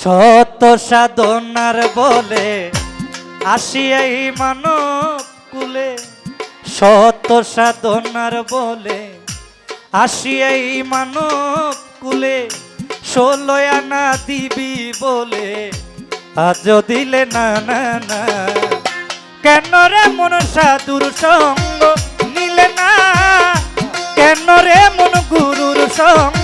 সত্য সাধনার বলে আসিয়াই মানব কুলে। সত্য সাধনার বলে আসিয়াই মানব কুলে। ষোলো আনা দিবি বলে, আজ দিলে না না না। কেন রে মন সাধুর সঙ্গ নিলে না? কেন রে মন গুরুর সঙ্গ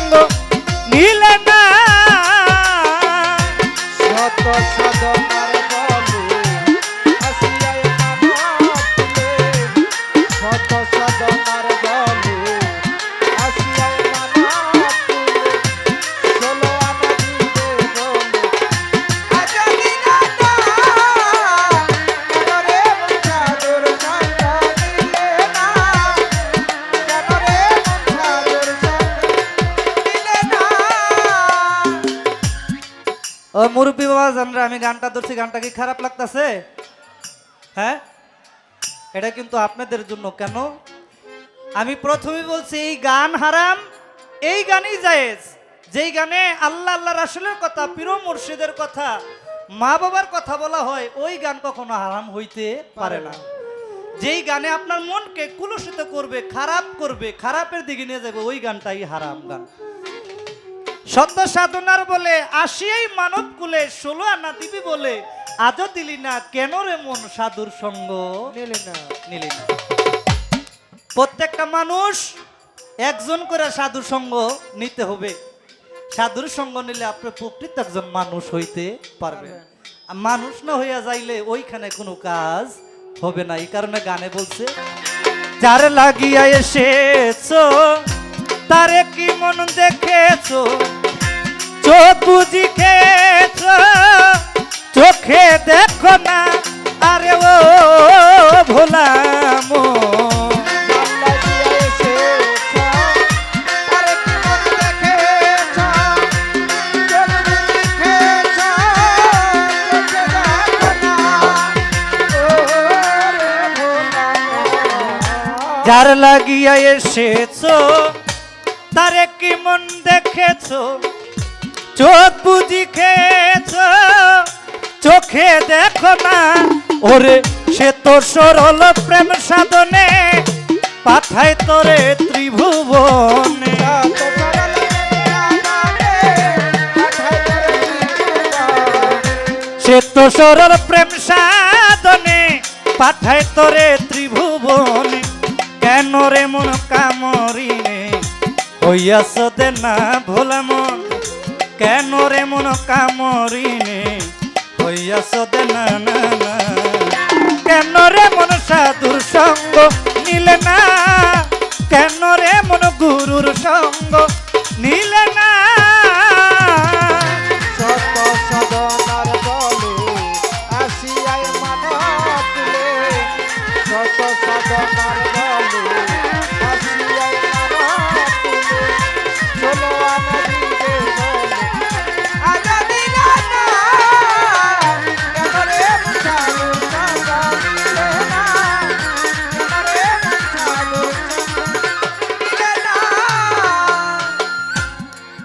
ও মুরব্বী বাবা, জানরা, আমি গানটা ধরছি, গানটা কি খারাপ লাগতাছে? হ্যাঁ? এটা কিন্তু আপনাদের জন্য, কেন? আমি প্রথমে বলছি, এই গান হারাম, এই গানই জায়েজ। যেই গানে আল্লাহ আল্লাহ রাসুলের কথা, পীর মুর্শিদের কথা, মা বাবার কথা বলা হয়, ওই গান কখনো হারাম হইতে পারে না। যেই গানে আপনার মনকে কুলুষিত করবে, খারাপ করবে, খারাপের দিকে নিয়ে যাবে, ওই গানটাই হারাম গান। সত্য সাধনার বলে আসিয়াই মানব কুলে ষোলো আনা দিবি বলে আজও দিলি না কেন রে মন সাধুর সঙ্গ? নিলে না। নিলি না। প্রত্যেকটা মানুষ একজন করে সাধুর সঙ্গ নিতে হবে। সাধুর সঙ্গ নিলে আপনি প্রকৃত একজন মানুষ হইতে পারবেন। আর মানুষ না হইয়া যাইলে ওইখানে কোনো কাজ হবে না। এই কারণে গানে বলছে যার লাগিয়া এসেছ তারে কি মন দেখেছ? চোখ বুঝি খেয়েছো? চোখে দেখো না? আরে ও ভোলাম যার লাগিয়া এসেছ, তারে কি মন দেখেছ? চোখ বুঝি খেয়েছো? চোখে দেখো না? ওরে, সে তো সরল প্রেম সাধনে পাঠায় তোরে ত্রিভুবনে। তোরে। সে তো সরল প্রেম সাধনে পাঠায় তোরে ত্রিভুবনে। কেন রে মন কামরিনে হইয়াছ না ভোলা মন। কেন রে মন কামরিনে হইয়া সদে না না। কেন রে মন সাধুর সঙ্গ নিলে না? কেন রে মন গুরুর সঙ্গ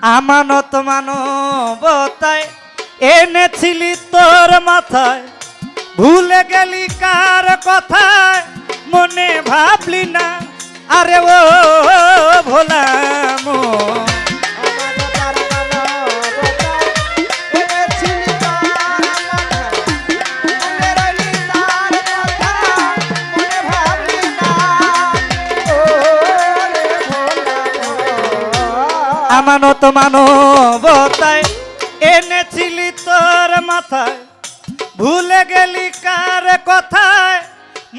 আমানত মানবতায় এনেছিলি তোর মাথায়। ভুলে গেলি কার কথায়, মনে ভাবলি না। আরে ও আমার আমানত মানবতায় এনেছিলি তোর মাথায়। ভুলে গেলি কার কথায়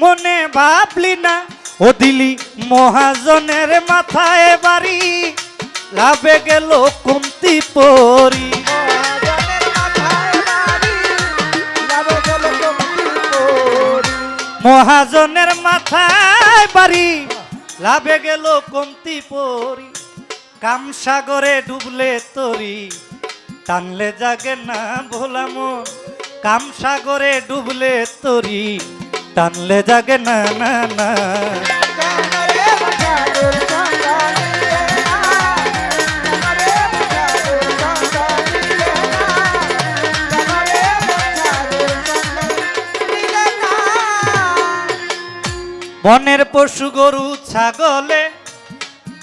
মনে ভাবলি না। ও দিলি মহাজনের মাথায় বাড়ি লাভে গেল কুন্তি পরি। মহাজনের মাথায় বাড়ি, লাভে গেল কমতি করি। কাম সাগরে ডুবলে তরি, টানলে জাগে না ভোলা মন কাম সাগরে ডুবলে তরি, টানলে জাগে না না না। বনের পশু গরু, ছাগলে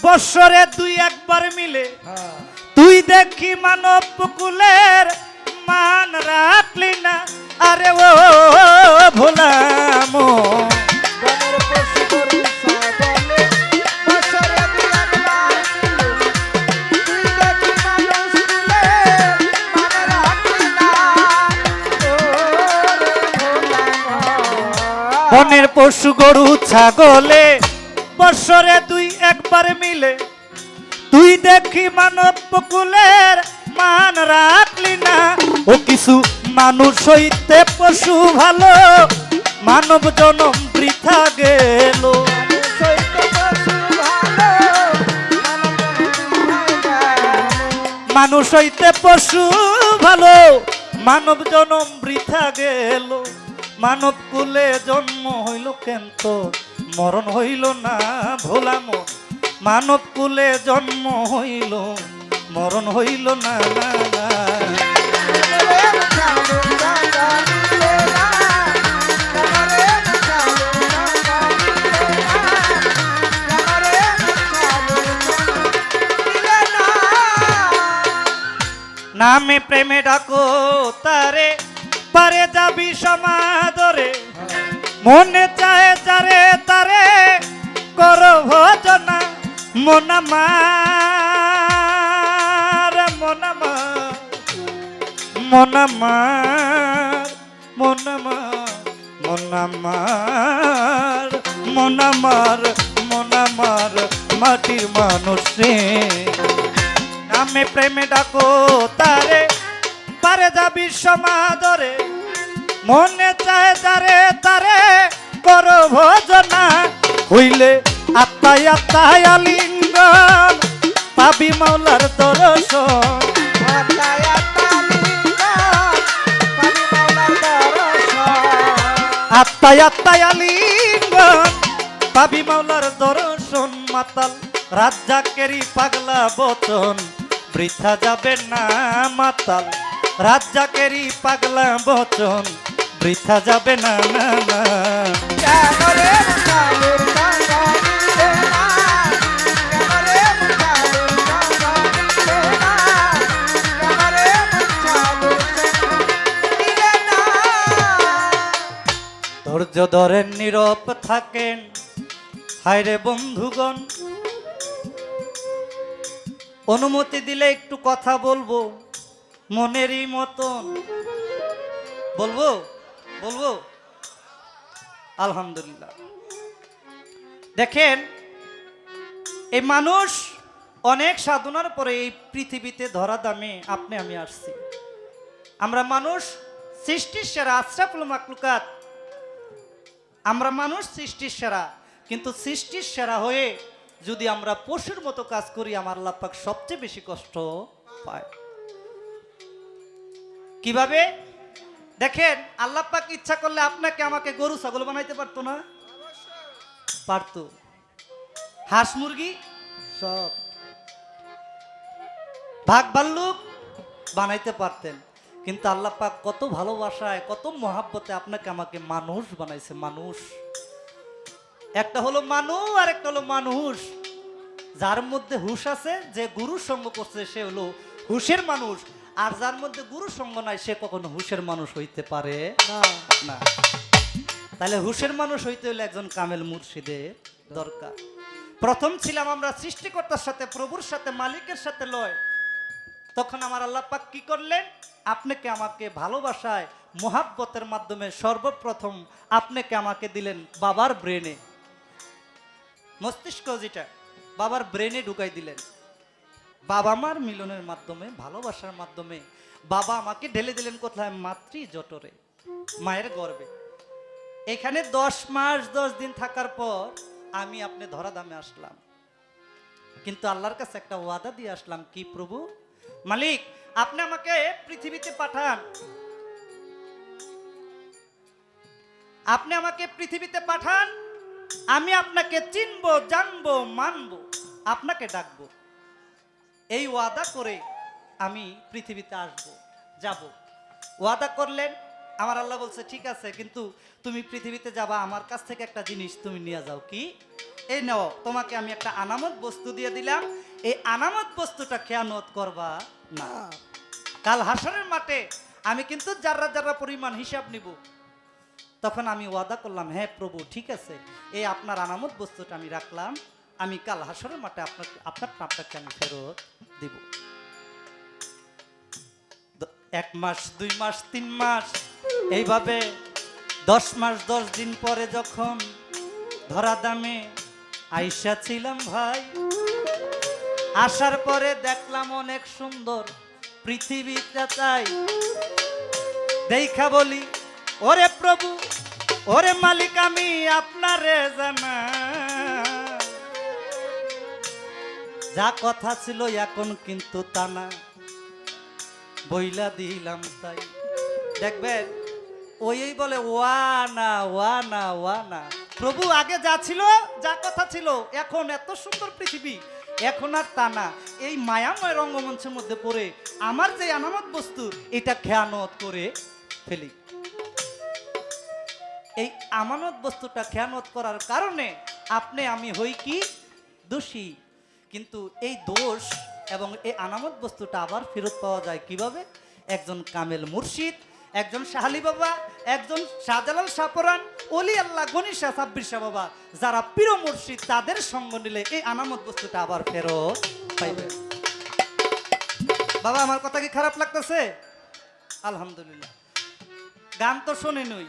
বৎসরে দুই একবার মিলে। হ্যাঁ। তুই দেখি মানব কুলের মান রাখলি না। আরে ও ভোলাম বনের পশু গরু ছাগলে বৎসরে দুই একবার মিলে। তুই দেখি মানব কুলের মান রাখলি না। ও কিছু মানুষ হইতে পশু ভালো, মানব জনম বৃথা গেল। মানুষ হইতে পশু ভালো, মানব জনম বৃথা গেল। মানব কুলে জন্ম হইল কেন তো? মরণ হইল না ভোলা মন। মানব কুলে জন্ম হইল, মরণ হইল না নামে প্রেমে ডাকো তারে, পারে যাবি সমাদরে। মনে চায় তারে কর ভজনা মনামার মনামার মনামার মনামার মনামার মনামার মনামার, মাটির মানুষ নামে প্রেমে ডাকো তারে, পারে যাবি সমাদরে, মনে চায় তারে তারে। কর ভজনা হইলে আত্মায় আত্মায় আলিঙ্গন পাবি মাওলার দর্শন আত্মায় আত্মায় আলিঙ্গন পাবি মাওলার দর্শন মাতাল, রাজ্জাকেরই পাগলা বচন। বৃথা যাবে না মাতাল, রাজ্জাকেরই পাগলা বচন। বৃথা যাবে না না না। ধৈর্য ধরেন নীরব থাকেন। হায়রে বন্ধুগণ, অনুমতি দিলে একটু কথা বলব, মনেরই মতন। বলব? বলব? আলহামদুলিল্লাহ। দেখেন, এই মানুষ অনেক সাধনার পরে এই পৃথিবীতে ধরা দামে আপনি আমি আসছি। আমরা মানুষ সৃষ্টির সেরা আশরাফুল মাকলুকাত আমরা মানুষ সৃষ্টির সেরা, কিন্তু সৃষ্টির সেরা হয়ে যদি আমরা পশুর মতো কাজ করি, আমার আল্লাপাক সবচেয়ে বেশি কষ্ট পায়। কীভাবে? দেখেন আল্লাপাক ইচ্ছা করলে আপনাকে আমাকে গরু, ছাগল বানাইতে পারতো না? পারতো। হাঁস, মুরগি, সব। ভাগ ভাল্লুক বানাইতে পারতেন। কিন্তু আল্লাহ পাক কত ভালোবাসায়, কত মহাব্বতে আপনাকে আমাকে মানুষ বানাইছে, মানুষ। একটা হলো মানুষ আর একটা হলো মানুষ। যার মধ্যে হুশ আছে, যে গুরু সঙ্গ করছে, সে হলো হুশের মানুষ। আর যার মধ্যে গুরু সঙ্গ নাই সে কখনো হুশের মানুষ হইতে পারে? না। তাহলে হুশের মানুষ হইতে হলে একজন কামেল মুর্শিদের দরকার। প্রথম ছিলাম আমরা সৃষ্টিকর্তার সাথে প্রভুর সাথে মালিকের সাথে লয়। তখন আমার আল্লাহ পাক কি করলেন? আপনাকে আমাকে ভালোবাসায় মোহাব্বতের মাধ্যমে সর্বপ্রথম আপনাকে আমাকে দিলেন বাবার ব্রেনে। মস্তিষ্ক যেটা বাবার ব্রেনে ঢুকাই দিলেন। বাবা মার মিলনের মাধ্যমে, ভালোবাসার মাধ্যমে বাবা আমাকে ঢেলে দিলেন কোথায়? মাতৃ জটরে, মায়ের গর্বে। এখানে দশ মাস, দশ দিন থাকার পর আমি আপনি ধরা দামে আসলাম। কিন্তু আল্লাহর কাছে একটা ওয়াদা দিয়ে আসলাম, কি প্রভু? মালিক, আপনি আমাকে পৃথিবীতে পাঠান। আপনি আমাকে পৃথিবীতে পাঠান, আমি আপনাকে চিনবো, জানব, মানবো, আপনাকে ডাকবো। এই ওয়াদা করে আমি পৃথিবীতে আসব, যাব। ওয়াদা করলেন, আমার আল্লাহ বলছে, ঠিক আছে, কিন্তু তুমি পৃথিবীতে যাবা, আমার কাছ থেকে একটা জিনিস তুমি নিয়ে যাও। কি? এই নাও, তোমাকে আমি একটা আনামত বস্তু দিয়ে দিলাম। এই আনামত বস্তুটা খেয়ানত করবা না। কাল হাসরের মাঠে আমি কিন্তু যারা যারা পরিমাণ হিসাব নিব, তখন আমি ওয়াদা করলাম হ্যাঁ প্রভু, ঠিক আছে, এই আপনার আনামত বস্তুটা আমি রাখলাম। আমি কাল হাসরের মাঠে আপনার আপনার আপনাকে আমি ফেরত দিব। এক মাস, দুই মাস, তিন মাস, এইভাবে দশ মাস, দশ দিন পরে যখন ধরা দামে আইসা ছিলাম ভাই, আসার পরে দেখলাম অনেক সুন্দর পৃথিবীটা চাই দেখা বলি, ওরে প্রভু, ওরে মালিক, আমি আপনারে জানা যা কথা ছিল এখন কিন্তু তা না। বইলা দিলাম তাই। দেখবেন ওই বলে, ওয়া না ওয়া না ওয়া না। প্রভু আগে যা ছিল, যা কথা ছিল, এখন এত সুন্দর পৃথিবী, এখন আর তা না। এই মায়াময় রঙ্গমঞ্চের মধ্যে পড়ে আমার যে আনামত বস্তু, এটা খেয়ানত করে ফেলি। এই আমানত বস্তুটা খেয়ানত করার কারণে আপনি, আমি হই কি? দোষী। কিন্তু এই দোষ এবং এই আনামত বস্তুটা আবার ফেরত পাওয়া যায় কীভাবে? একজন কামেল মুর্শিদ, একজন শাহালি বাবা, একজন শাহজালাল সাপরান অলি আল্লাহ গণিশা সাব্বির শাহ বাবা, যারা প্রিয় মুর্শিদ, তাদের সঙ্গ নিলে এই আনামত বস্তুটা আবার ফেরত পাইবে। বাবা, আমার কথা কি খারাপ লাগতেছে? আলহামদুলিল্লাহ। গান তো শোনে নই,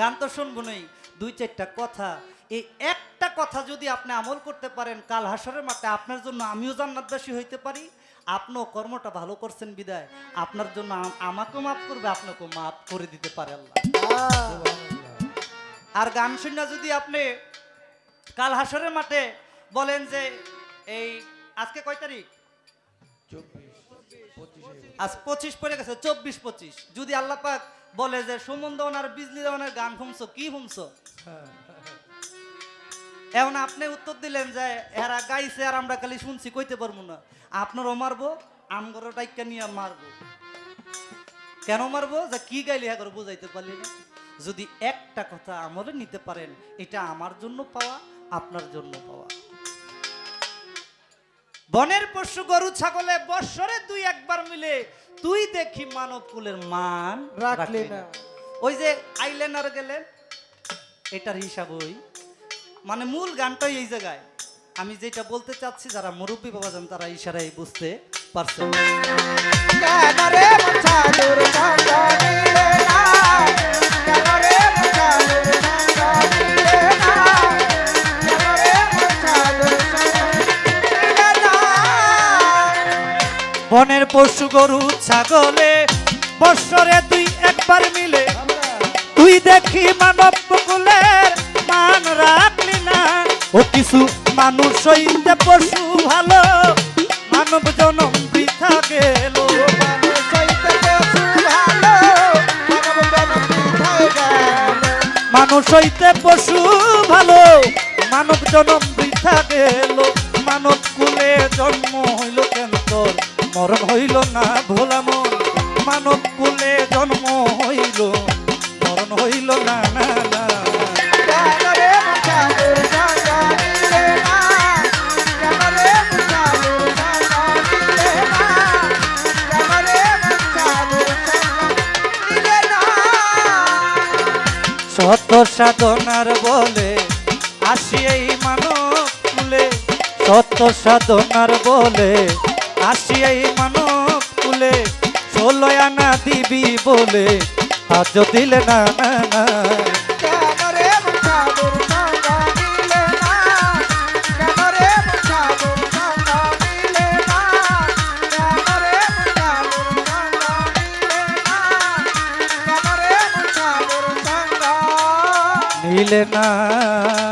গান তো শুনব নই। দুই চারটা কথা এই একটা কথা যদি আপনি আমল করতে পারেন কাল হাসরের মাঠে আপনার জন্য আমিও জান্নাতবাসী হইতে পারি। আপনিও কর্মটা ভালো করছেন বিদায়। আপনার জন্য আম- আমাকেও মাফ করবে আপনাকেও মাফ করে দিতে পারে আল্লাহ। আর গান শুনে যদি আপনি কাল হাসরের মাঠে বলেন যে এই আজকে কয় তারিখ? আজ পঁচিশ পড়ে গেছে চব্বিশ পঁচিশ। যদি আল্লাহ পাক বলে যে সুমন দেওয়ান আর বিজলি দেওয়ানের গান শুনছো কি শুনছো এখন আপনি উত্তর দিলেন যে এরা গাইছে আর আমরা খালি শুনছি কইতে পারব না। আপনারও মারবো আমগরও টাইকা নিয়ে মারবো। কেন মারবো? যে কি গাইলে হ্যাঁ করে বুঝাইতে পারলি না? যদি একটা কথা আমলে নিতে পারেন এটা আমার জন্য পাওয়া আপনার জন্য পাওয়া। বনের পশু গরু ছাগলে বৎসরে দুই একবার মিলে তুই দেখি মানব কুলের মান রাখলে না। ওই যে আইলেন আর গেলেন এটার হিসাব ওই মানে মূল গানটাই এই জায়গায়। আমি যেটা বলতে চাচ্ছি যারা মুরব্বী বাবা যান তারা ইশারাই বুঝতে না। বনের পশু গরু ছাগলে বৎসরে দুই একবার মিলে। তুই দেখি মানব মান না ও কিছু মানুষ হইতে পশু ভালো, মানব জনম বৃথা গেল। মানুষ হইতে পশু ভালো, মানব জনম বৃথা গেল। মানব কুলে জন্ম হইল কেন তোর? মরণ হইল না। সাধনার বলে আসি এই মানব কুলে শত সাধনার বলে আসি এই মানব কুলে ষোলো আনা দিবি বলে আজ দিলে না না। না।